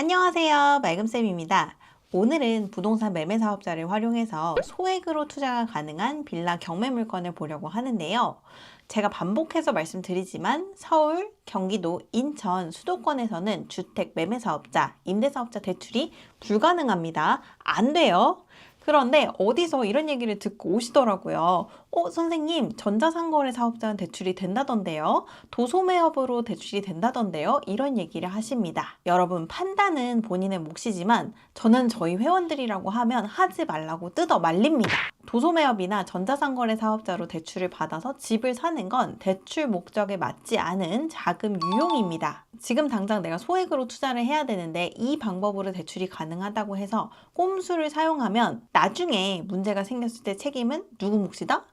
안녕하세요. 맑음쌤입니다. 오늘은 부동산 매매 사업자를 활용해서 소액으로 투자가 가능한 빌라 경매 물건을 보려고 하는데요. 제가 반복해서 말씀드리지만 서울, 경기도, 인천, 수도권에서는 주택 매매 사업자, 임대 사업자 대출이 불가능합니다. 안 돼요. 그런데 어디서 이런 얘기를 듣고 오시더라고요. 어, 선생님, 전자상거래 사업자는 대출이 된다던데요? 도소매업으로 대출이 된다던데요? 이런 얘기를 하십니다. 여러분, 판단은 본인의 몫이지만 저는 저희 회원들이라고 하면 하지 말라고 뜯어 말립니다. 도소매업이나 전자상거래 사업자로 대출을 받아서 집을 사는 건 대출 목적에 맞지 않은 자금 유용입니다. 지금 당장 내가 소액으로 투자를 해야 되는데 이 방법으로 대출이 가능하다고 해서 꼼수를 사용하면 나중에 문제가 생겼을 때 책임은 누구 몫이다?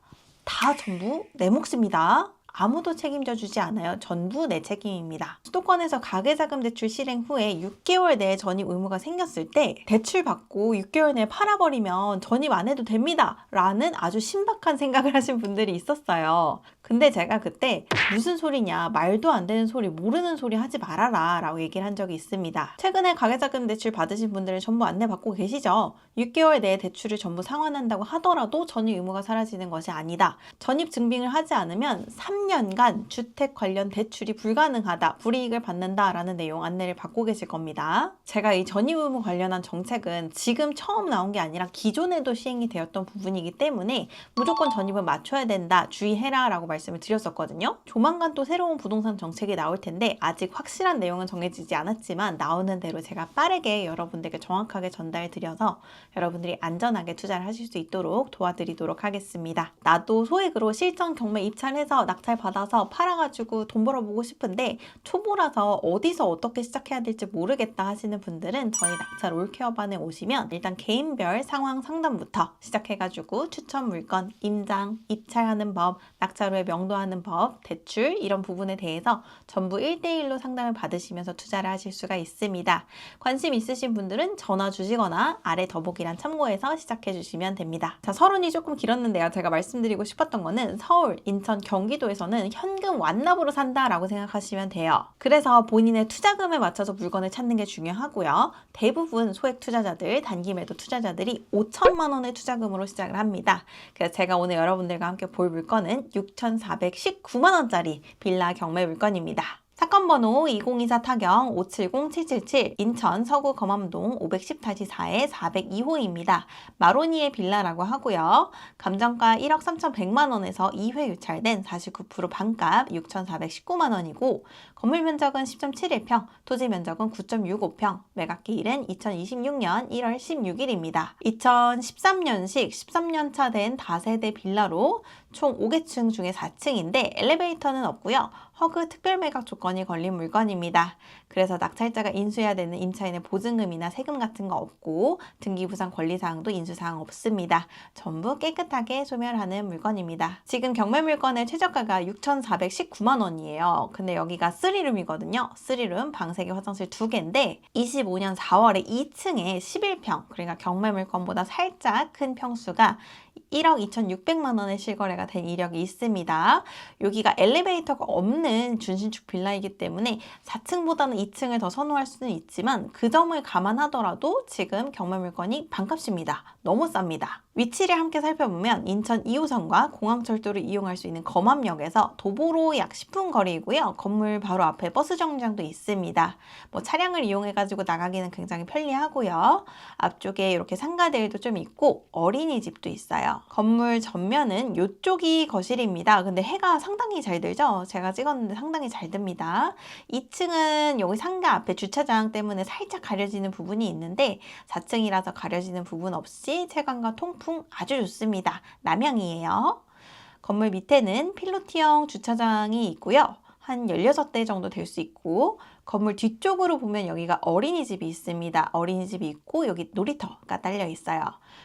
다 전부 내 몫입니다. 아무도 책임져 주지 않아요. 전부 내 책임입니다. 수도권에서 가계자금 대출 실행 후에 6개월 내에 전입 의무가 생겼을 때 대출 받고 6개월 내에 팔아버리면 전입 안 해도 됩니다. 라는 아주 신박한 생각을 하신 분들이 있었어요. 근데 제가 그때 무슨 소리냐 말도 안 되는 소리 모르는 소리 하지 말아라 라고 얘기를 한 적이 있습니다. 최근에 가계자금 대출 받으신 분들은 전부 안내 받고 계시죠? 6개월 내에 대출을 전부 상환한다고 하더라도 전입 의무가 사라지는 것이 아니다. 전입 증빙을 하지 않으면 3년간 주택 관련 대출이 불가능하다. 불이익을 받는다 라는 내용 안내를 받고 계실 겁니다. 제가 이 전입 의무 관련한 정책은 지금 처음 나온 게 아니라 기존에도 시행이 되었던 부분이기 때문에 무조건 전입을 맞춰야 된다. 주의해라 라고 말 씀을 드렸었거든요. 조만간 또 새로운 부동산 정책이 나올 텐데 아직 확실한 내용은 정해지지 않았지만 나오는 대로 제가 빠르게 여러분들께 정확하게 전달 드려서 여러분들이 안전하게 투자를 하실 수 있도록 도와드리도록 하겠습니다. 나도 소액으로 실전 경매 입찰해서 낙찰 받아서 팔아가지고 돈 벌어보고 싶은데 초보라서 어디서 어떻게 시작해야 될지 모르겠다 하시는 분들은 저희 낙찰 올케어반에 오시면 일단 개인별 상황 상담부터 시작해가지고 추천 물건, 임장, 입찰하는 법, 낙찰 후에 명도하는 법, 대출 이런 부분에 대해서 전부 1대1로 상담을 받으시면서 투자를 하실 수가 있습니다. 관심 있으신 분들은 전화 주시거나 아래 더보기란 참고해서 시작해 주시면 됩니다. 자, 서론이 조금 길었는데요. 제가 말씀드리고 싶었던 거는 서울, 인천, 경기도에서는 현금 완납으로 산다라고 생각하시면 돼요. 그래서 본인의 투자금에 맞춰서 물건을 찾는 게 중요하고요. 대부분 소액 투자자들, 단기 매도 투자자들이 5천만 원의 투자금으로 시작을 합니다. 그래서 제가 오늘 여러분들과 함께 볼 물건은 6,419만 원짜리 빌라 경매 물건입니다. 사건 번호 2024 타경 570777 인천 서구 검암동 510-4의 402호입니다. 마로니의 빌라라고 하고요. 감정가 1억 3,100만 원에서 2회 유찰된 49% 반값 6,419만 원이고 건물 면적은 10.71평, 토지 면적은 9.65평, 매각 기일은 2026년 1월 16일입니다. 2013년식 13년차 된 다세대 빌라로 총 5개층 중에 4층인데 엘리베이터는 없고요. 허그 특별 매각 조건이 걸린 물건입니다. 그래서 낙찰자가 인수해야 되는 임차인의 보증금이나 세금 같은 거 없고 등기부상 권리사항도 인수사항 없습니다. 전부 깨끗하게 소멸하는 물건입니다. 지금 경매 물건의 최저가가 6,419만 원이에요. 근데 여기가 3룸이거든요. 3룸 방 3개 화장실 2개인데 25년 4월에 2층에 11평 그러니까 경매 물건보다 살짝 큰 평수가 1억 2,600만 원의 실거래가 된 이력이 있습니다. 여기가 엘리베이터가 없는 준신축 빌라이기 때문에 4층보다는 2층을 더 선호할 수는 있지만 그 점을 감안하더라도 지금 경매 물건이 반값입니다. 너무 쌉니다. 위치를 함께 살펴보면 인천 2호선과 공항철도를 이용할 수 있는 검암역에서 도보로 약 10분 거리이고요. 건물 바로 앞에 버스 정류장도 있습니다. 뭐 차량을 이용해 가지고 나가기는 굉장히 편리하고요. 앞쪽에 이렇게 상가들도 좀 있고 어린이집도 있어요. 건물 전면은 이쪽이 거실입니다. 근데 해가 상당히 잘 들죠? 제가 찍었는데 상당히 잘 듭니다. 2층은 여기 상가 앞에 주차장 때문에 살짝 가려지는 부분이 있는데 4층이라서 가려지는 부분 없이 채광과 통풍 아주 좋습니다. 남향이에요. 건물 밑에는 필로티형 주차장이 있고요. 한 16대 정도 될 수 있고 건물 뒤쪽으로 보면 여기가 어린이집이 있습니다. 어린이집이 있고 여기 놀이터가 딸려 있어요.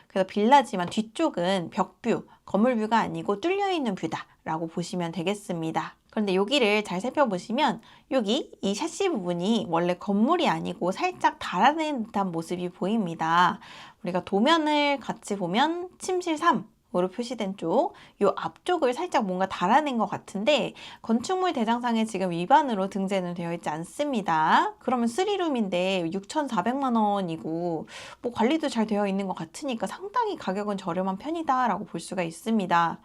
그래서 빌라지만 뒤쪽은 벽뷰, 건물뷰가 아니고 뚫려 있는 뷰다라고 보시면 되겠습니다. 그런데 여기를 잘 살펴보시면 여기 이 샤시 부분이 원래 건물이 아니고 살짝 달아낸 듯한 모습이 보입니다. 우리가 도면을 같이 보면 침실 3, 으로 표시된 쪽, 요 앞쪽을 살짝 뭔가 달아낸 것 같은데 건축물 대장상에 지금 위반으로 등재는 되어 있지 않습니다. 그러면 3룸인데 6,400만 원이고 뭐 관리도 잘 되어 있는 것 같으니까 상당히 가격은 저렴한 편이다라고 볼 수가 있습니다.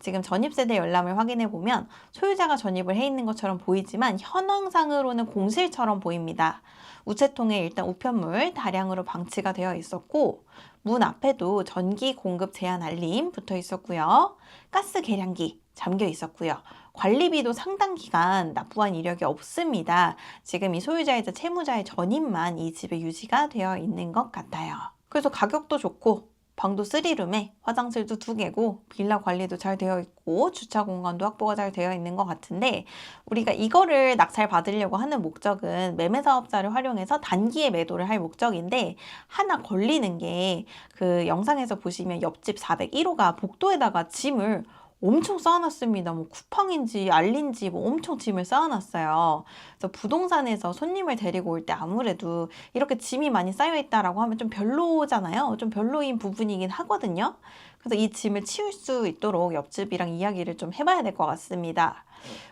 지금 전입세대 열람을 확인해 보면 소유자가 전입을 해 있는 것처럼 보이지만 현황상으로는 공실처럼 보입니다. 우체통에 일단 우편물 다량으로 방치가 되어 있었고 문 앞에도 전기 공급 제한 알림 붙어 있었고요. 가스 계량기 잠겨 있었고요. 관리비도 상당 기간 납부한 이력이 없습니다. 지금 이 소유자이자 채무자의 전입만 이 집에 유지가 되어 있는 것 같아요. 그래서 가격도 좋고 방도 3룸에 화장실도 두 개고 빌라 관리도 잘 되어 있고 주차 공간도 확보가 잘 되어 있는 것 같은데 우리가 이거를 낙찰 받으려고 하는 목적은 매매 사업자를 활용해서 단기에 매도를 할 목적인데 하나 걸리는 게 그 영상에서 보시면 옆집 401호가 복도에다가 짐을 엄청 쌓아놨습니다. 뭐 쿠팡인지 알린지 뭐 엄청 짐을 쌓아놨어요. 그래서 부동산에서 손님을 데리고 올 때 아무래도 이렇게 짐이 많이 쌓여 있다라고 하면 좀 별로잖아요. 좀 별로인 부분이긴 하거든요. 그래서 이 짐을 치울 수 있도록 옆집이랑 이야기를 좀 해봐야 될 것 같습니다.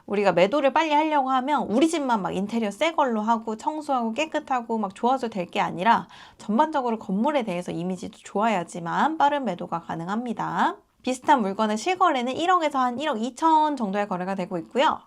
우리가 매도를 빨리 하려고 하면 우리 집만 막 인테리어 새 걸로 하고 청소하고 깨끗하고 막 좋아져 될게 아니라 전반적으로 건물에 대해서 이미지도 좋아야지만 빠른 매도가 가능합니다. 비슷한 물건의 실거래는 1억에서 한 1억 2천 정도의 거래가 되고 있고요.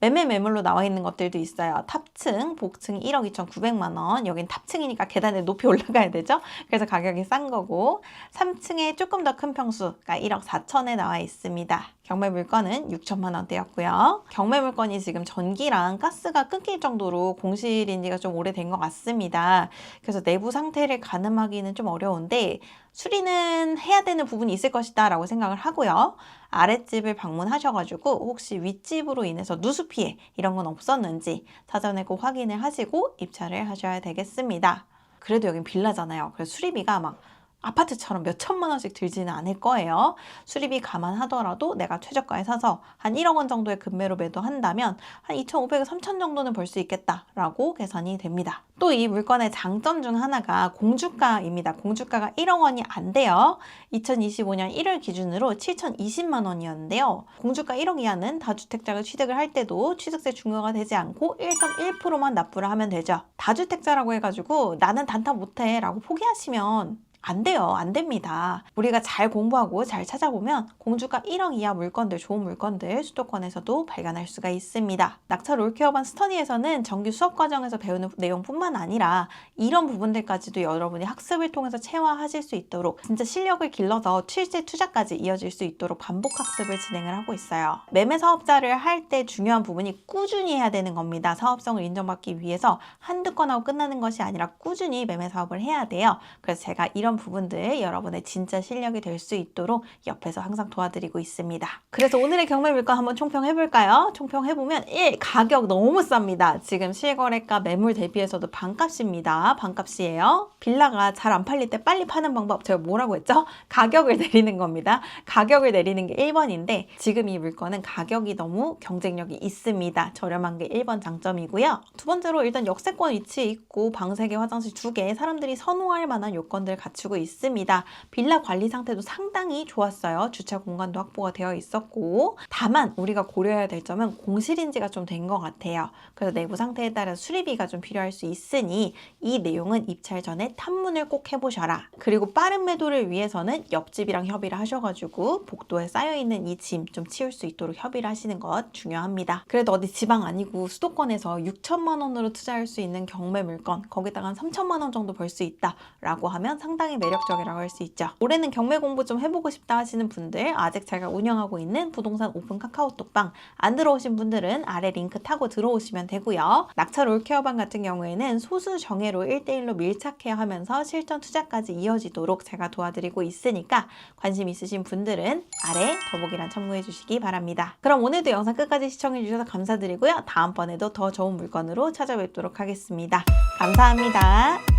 매매 매물로 나와 있는 것들도 있어요. 탑층, 복층 1억 2,900만 원. 여긴 탑층이니까 계단에 높이 올라가야 되죠. 그래서 가격이 싼 거고 3층에 조금 더 큰 평수가 1억 4천에 나와 있습니다. 경매 물건은 6천만 원대였고요. 경매 물건이 지금 전기랑 가스가 끊길 정도로 공실인 지가 좀 오래된 것 같습니다. 그래서 내부 상태를 가늠하기는 좀 어려운데 수리는 해야 되는 부분이 있을 것이다 라고 생각을 하고요. 아랫집을 방문하셔가지고 혹시 윗집으로 인해서 누수 피해 이런 건 없었는지 사전에 꼭 확인을 하시고 입찰을 하셔야 되겠습니다. 그래도 여긴 빌라잖아요. 그래서 수리비가 막 아파트처럼 몇 천만 원씩 들지는 않을 거예요. 수리비 감안하더라도 내가 최저가에 사서 한 1억 원 정도의 금매로 매도한다면 한 2,500에서 3천 정도는 벌 수 있겠다라고 계산이 됩니다. 또 이 물건의 장점 중 하나가 공주가입니다. 공주가가 1억 원이 안 돼요. 2025년 1월 기준으로 7,020만 원이었는데요. 공주가 1억 이하는 다주택자를 취득을 할 때도 취득세 중과가 되지 않고 1.1%만 납부를 하면 되죠. 다주택자라고 해가지고 나는 단타 못해 라고 포기하시면 안 돼요. 안 됩니다. 우리가 잘 공부하고 잘 찾아보면 공주가 1억 이하 물건들, 좋은 물건들 수도권에서도 발견할 수가 있습니다. 낙찰 롤케어반 스터디에서는 정규 수업 과정에서 배우는 내용뿐만 아니라 이런 부분들까지도 여러분이 학습을 통해서 체화하실 수 있도록 진짜 실력을 길러서 실제 투자까지 이어질 수 있도록 반복 학습을 진행을 하고 있어요. 매매 사업자를 할 때 중요한 부분이 꾸준히 해야 되는 겁니다. 사업성을 인정받기 위해서 한두 건 하고 끝나는 것이 아니라 꾸준히 매매 사업을 해야 돼요. 그래서 제가 이런 부분들 여러분의 진짜 실력이 될 수 있도록 옆에서 항상 도와드리고 있습니다. 그래서 오늘의 경매 물건 한번 총평해볼까요? 총평해보면 1. 가격 너무 쌉니다. 지금 실거래가 매물 대비해서도 반값입니다. 반값이에요. 빌라가 잘 안 팔릴 때 빨리 파는 방법 제가 뭐라고 했죠? 가격을 내리는 겁니다. 가격을 내리는 게 1번인데 지금 이 물건은 가격이 너무 경쟁력이 있습니다. 저렴한 게 1번 장점이고요. 두 번째로 일단 역세권 위치에 있고 방 3개, 화장실 2개 사람들이 선호할 만한 요건들 갖추고 있습니다. 빌라 관리 상태도 상당히 좋았어요. 주차 공간도 확보가 되어 있었고 다만 우리가 고려해야 될 점은 공실인지가 좀 된 것 같아요. 그래서 내부 상태에 따라 수리비가 좀 필요할 수 있으니 이 내용은 입찰 전에 탐문을 꼭 해보셔라. 그리고 빠른 매도를 위해서는 옆집이랑 협의를 하셔가지고 복도에 쌓여있는 이 짐 좀 치울 수 있도록 협의를 하시는 것 중요합니다. 그래도 어디 지방 아니고 수도권에서 6천만 원으로 투자할 수 있는 경매 물건 거기다가 한 3천만 원 정도 벌 수 있다라고 하면 상당히 매력적이라고 할 수 있죠. 올해는 경매 공부 좀 해보고 싶다 하시는 분들 아직 제가 운영하고 있는 부동산 오픈 카카오톡방 안 들어오신 분들은 아래 링크 타고 들어오시면 되고요. 낙찰 롤케어방 같은 경우에는 소수 정예로 1대1로 밀착해야 하면서 실전 투자까지 이어지도록 제가 도와드리고 있으니까 관심 있으신 분들은 아래 더보기란 참고해 주시기 바랍니다. 그럼 오늘도 영상 끝까지 시청해 주셔서 감사드리고요. 다음번에도 더 좋은 물건으로 찾아뵙도록 하겠습니다. 감사합니다.